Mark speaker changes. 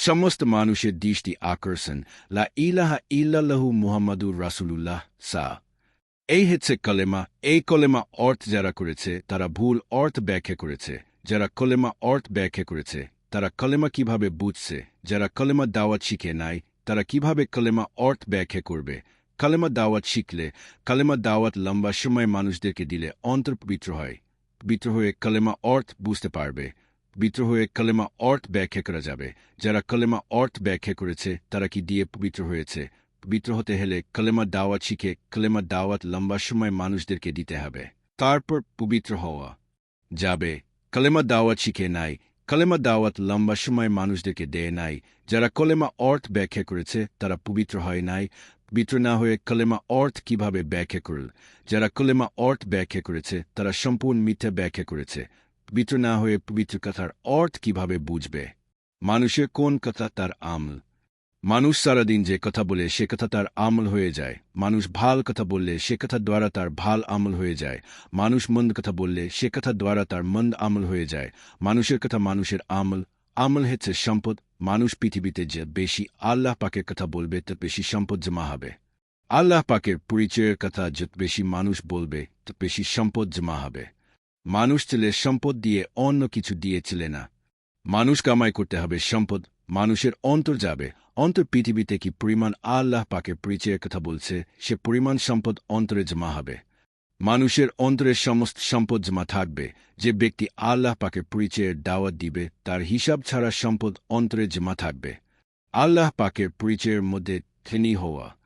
Speaker 1: সমস্ত মানুষের দৃষ্টি আকর্ষণ। লা ইলাহা ইল্লাল্লাহু মুহাম্মাদুর রাসূলুল্লাহ, সা। এই হচ্ছে কলেমা। এই কলেমা অর্থ যারা করেছে, তারা ভুল অর্থ ব্যাখ্যা করেছে। যারা কলেমা অর্থ ব্যাখ্যা করেছে, তারা কলেমা কীভাবে বুঝছে? যারা কলেমা দাওয়াত শিখে নাই, তারা কীভাবে কলেমা অর্থ ব্যাখ্যা করবে? কলেমা দাওয়াত শিখলে, কলেমা দাওয়াত লম্বা সময় মানুষদেরকে দিলে অন্তর পবিত্র হয়। পবিত্র হয়ে কলেমা অর্থ বুঝতে পারবে। পবিত্র হয়ে কলেমা অর্থ ব্যাখ্যা করা যাবে। যারা কলেমা অর্থ ব্যাখ্যা করেছে, তারা কি দিয়ে পবিত্র হয়েছে? পবিত্র হতে হলে কলেমা দাওয়াত শিখে কলেমা দাওয়াত লম্বা সময় মানুষদেরকে দিতে হবে। তারপর পবিত্র হওয়া যাবে। কলেমা দাওয়াত শিখে নাই, কলেমা দাওয়াত লম্বা সময় মানুষদেরকে দেয় নাই। যারা কলেমা অর্থ ব্যাখ্যা করেছে, তারা পবিত্র হয় নাই। পবিত্র না হয়ে কলেমা অর্থ কীভাবে ব্যাখ্যা করল? যারা কলেমা অর্থ ব্যাখ্যা করেছে, তারা সম্পূর্ণ মিথ্যা ব্যাখ্যা করেছে। পবিত্র না হয়ে পবিত্র কথার অর্থ কীভাবে বুঝবে? মানুষের কোন কথা তার আমল? মানুষ সারাদিন যে কথা বলে সে কথা তার আমল হয়ে যায়। মানুষ ভালো কথা বললে সে কথা দ্বারা তার ভালো আমল হয়ে যায়। মানুষ মন্দ কথা বললে সে কথা দ্বারা তার মন্দ আমল হয়ে যায়। মানুষের কথা মানুষের আমল। আমল হচ্ছে সম্পদ। মানুষ পৃথিবীতে যে বেশি আল্লাহ পাকের কথা বলবে তত বেশি সম্পদ জমা হবে। আল্লাহ পাকের পরিচয়ের কথা যত বেশি মানুষ বলবে তত বেশি সম্পদ জমা হবে। মানুষ ছেলে সম্পদ দিয়ে অন্য কিছু দিয়েছিলে না। মানুষ কামাই করতে হবে, সম্পদ মানুষের অন্তর যাবে। অন্তর পৃথিবীতে কি পরিমাণ আল্লাহ পাকে পরিচয়ের কথা বলছে, সে পরিমাণ সম্পদ অন্তরে জমা হবে। মানুষের অন্তরের সমস্ত সম্পদ জমা থাকবে। যে ব্যক্তি আল্লাহ পাকে পরিচয়ের দাওয়াত দিবে, তার হিসাব ছাড়া সম্পদ অন্তরে জমা থাকবে। আল্লাহ পাকের পরিচয়ের মধ্যে থেনি হওয়া।